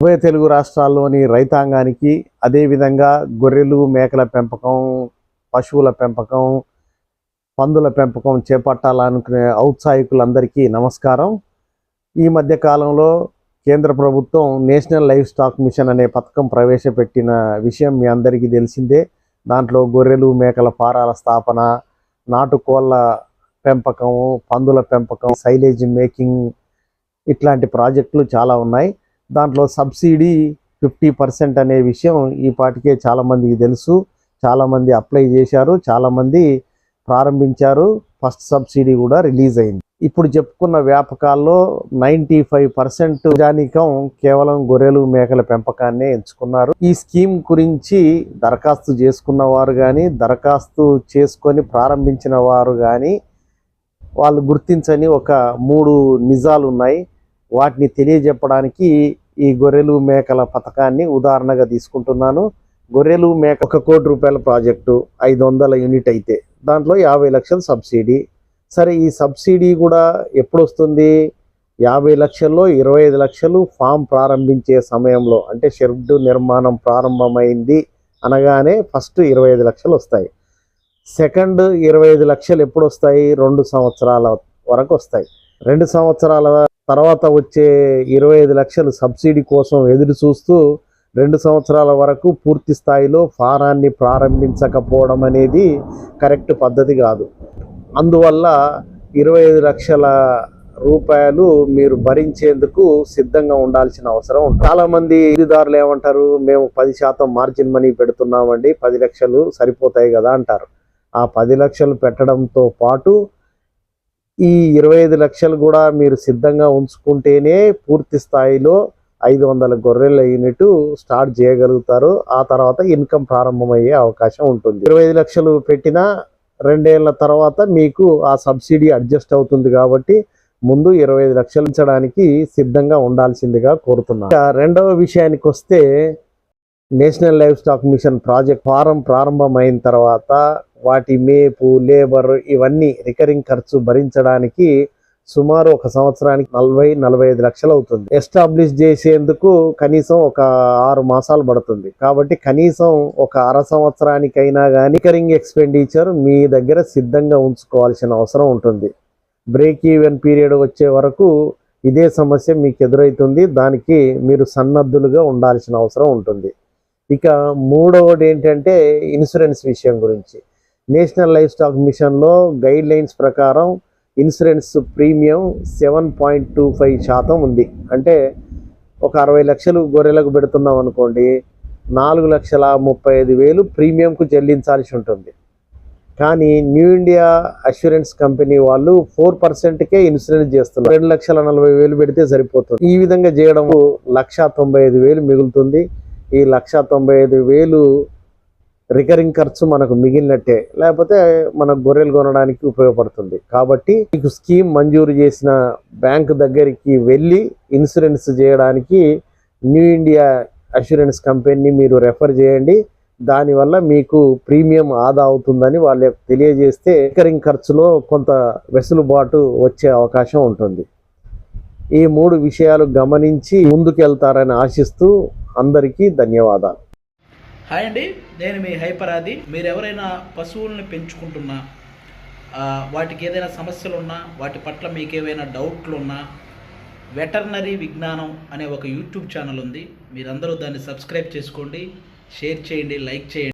ఉభయ తెలుగు రాష్ట్రాల్లోని రైతాంగానికి అదేవిధంగా గొర్రెలు మేకల పెంపకం పశువుల పెంపకం పందుల పెంపకం చేపట్టాలనుకునే ఔత్సాహికులందరికీ నమస్కారం. ఈ మధ్య కాలంలో కేంద్ర ప్రభుత్వం నేషనల్ లైఫ్ స్టాక్ మిషన్ అనే పథకం ప్రవేశపెట్టిన విషయం మీ అందరికీ తెలిసిందే. దాంట్లో గొర్రెలు మేకల ఫారాల స్థాపన నాటుకోళ్ళ పెంపకం పందుల పెంపకం సైలేజ్ మేకింగ్ ఇట్లాంటి ప్రాజెక్టులు చాలా ఉన్నాయి. దాంట్లో సబ్సిడీ ఫిఫ్టీ పర్సెంట్ అనే విషయం ఈ పాటికే చాలామందికి తెలుసు. చాలామంది అప్లై చేశారు చాలామంది ప్రారంభించారు. ఫస్ట్ సబ్సిడీ కూడా రిలీజ్ అయింది. ఇప్పుడు చెప్పుకున్న వ్యాపకాల్లో నైంటీ ఫైవ్ పర్సెంట్ ప్రజానీకం కేవలం గొర్రెలు మేకల పెంపకాన్నే ఎంచుకున్నారు. ఈ స్కీమ్ గురించి దరఖాస్తు చేసుకున్న వారు కానీ దరఖాస్తు చేసుకొని ప్రారంభించిన వారు కానీ వాళ్ళు గుర్తించని ఒక మూడు నిజాలు ఉన్నాయి. వాటిని తెలియజెప్పడానికి ఈ గొర్రెలు మేకల పథకాన్ని ఉదాహరణగా తీసుకుంటున్నాను. గొర్రెలు మేక ఒక కోటి రూపాయల ప్రాజెక్టు ఐదు వందల యూనిట్ అయితే. దాంట్లో యాభై లక్షలు సబ్సిడీ. సరే ఈ సబ్సిడీ కూడా ఎప్పుడు వస్తుంది యాభై లక్షల్లో ఇరవై ఐదు లక్షలు ఫామ్ ప్రారంభించే సమయంలో అంటే షెడ్ నిర్మాణం ప్రారంభమైంది అనగానే ఫస్ట్ ఇరవై ఐదు లక్షలు వస్తాయి. సెకండ్ ఇరవై ఐదు లక్షలు ఎప్పుడు వస్తాయి రెండు సంవత్సరాల వరకు వస్తాయి రెండు సంవత్సరాల తర్వాత వచ్చే ఇరవై ఐదు లక్షలు సబ్సిడీ కోసం ఎదురు చూస్తూ రెండు సంవత్సరాల వరకు పూర్తి స్థాయిలో ఫారాన్ని ప్రారంభించకపోవడం అనేది కరెక్ట్ పద్ధతి కాదు. అందువల్ల ఇరవై ఐదు లక్షల రూపాయలు మీరు భరించేందుకు సిద్ధంగా ఉండాల్సిన అవసరం చాలామంది చాలా ఇరుదారులు ఏమంటారు? మేము పది శాతం మార్జిన్ మనీ పెడుతున్నామండి పది లక్షలు సరిపోతాయి కదా అంటారు. ఆ పది లక్షలు పెట్టడంతో పాటు ఈ ఇరవై ఐదు లక్షలు కూడా మీరు సిద్ధంగా ఉంచుకుంటేనే పూర్తి స్థాయిలో ఐదు వందల గొర్రెల యూనిట్ స్టార్ట్ చేయగలుగుతారు. ఆ తర్వాత ఇన్కమ్ ప్రారంభమయ్యే అవకాశం ఉంటుంది. ఇరవై ఐదు లక్షలు పెట్టినా రెండేళ్ళ తర్వాత మీకు ఆ సబ్సిడీ అడ్జస్ట్ అవుతుంది కాబట్టి ముందు ఇరవై ఐదు లక్షలు ఇచ్చడానికి సిద్ధంగా ఉండాల్సిందిగా కోరుతున్నాను రెండవ విషయానికి వస్తే national life stock mission project form ప్రారంభమైన తర్వాత వాటి మేపు లేబర్ ఇవన్నీ రికరింగ్ ఖర్చు భరించడానికి సుమారు ఒక సంవత్సరానికి నలభై నలభై ఐదు లక్షలు అవుతుంది. ఎస్టాబ్లిష్ చేసేందుకు కనీసం ఒక ఆరు మాసాలు పడుతుంది. కాబట్టి కనీసం ఒక అర సంవత్సరానికైనా కానీ రికరింగ్ ఎక్స్పెండిచర్ మీ దగ్గర సిద్ధంగా ఉంచుకోవాల్సిన అవసరం ఉంటుంది. బ్రేక్ ఈవెన్ పీరియడ్ వచ్చే వరకు ఇదే సమస్య మీకు ఎదురవుతుంది దానికి మీరు సన్నద్ధులుగా ఉండాల్సిన అవసరం ఉంటుంది. ఇక మూడవది ఏంటంటే ఇన్సూరెన్స్ విషయం గురించి. నేషనల్ లైఫ్ స్టాక్ మిషన్లో గైడ్ లైన్స్ ప్రకారం insurance premium seven point two five శాతం ఉంది. అంటే ఒక అరవై లక్షలు గొర్రెలకు పెడుతున్నాం అనుకోండి నాలుగు లక్షల ముప్పై ఐదు వేలు ప్రీమియంకు చెల్లించాల్సి ఉంటుంది. కానీ న్యూ ఇండియా అష్యూరెన్స్ కంపెనీ వాళ్ళు ఫోర్ పర్సెంట్కే ఇన్సూరెన్స్ చేస్తున్నారు. రెండు లక్షల నలభై వేలు పెడితే సరిపోతుంది. ఈ విధంగా చేయడం లక్ష తొంభై ఐదు వేలు మిగులుతుంది. ఈ లక్ష తొంభై ఐదు వేలు రికరింగ్ ఖర్చు మనకు మిగిలినట్టే. లేకపోతే మన గొర్రెలు కొనడానికి ఉపయోగపడుతుంది. కాబట్టి మీకు స్కీమ్ మంజూరు చేసిన బ్యాంకు దగ్గరికి వెళ్ళి ఇన్సూరెన్స్ చేయడానికి న్యూ ఇండియా అష్యూరెన్స్ కంపెనీని మీరు రెఫర్ చేయండి. దానివల్ల మీకు ప్రీమియం ఆదా అవుతుందని వాళ్ళకి తెలియజేస్తే రికరింగ్ ఖర్చులో కొంత వెసులుబాటు వచ్చే అవకాశం ఉంటుంది. ఈ మూడు విషయాలు గమనించి ముందుకెళ్తారని ఆశిస్తూ అందరికీ ధన్యవాదాలు. హాయ్ అండి నేను మీ హైపరాది. మీరు ఎవరైనా పశువుల్ని పెంచుకుంటున్నా వాటికి ఏదైనా సమస్యలు ఉన్నా వాటి పట్ల మీకు ఏవైనా డౌట్లు ఉన్నా వెటర్నరీ విజ్ఞానం అనే ఒక యూట్యూబ్ ఛానల్ ఉంది. మీరందరూ దాన్ని సబ్స్క్రైబ్ చేసుకోండి షేర్ చేయండి లైక్ చేయండి.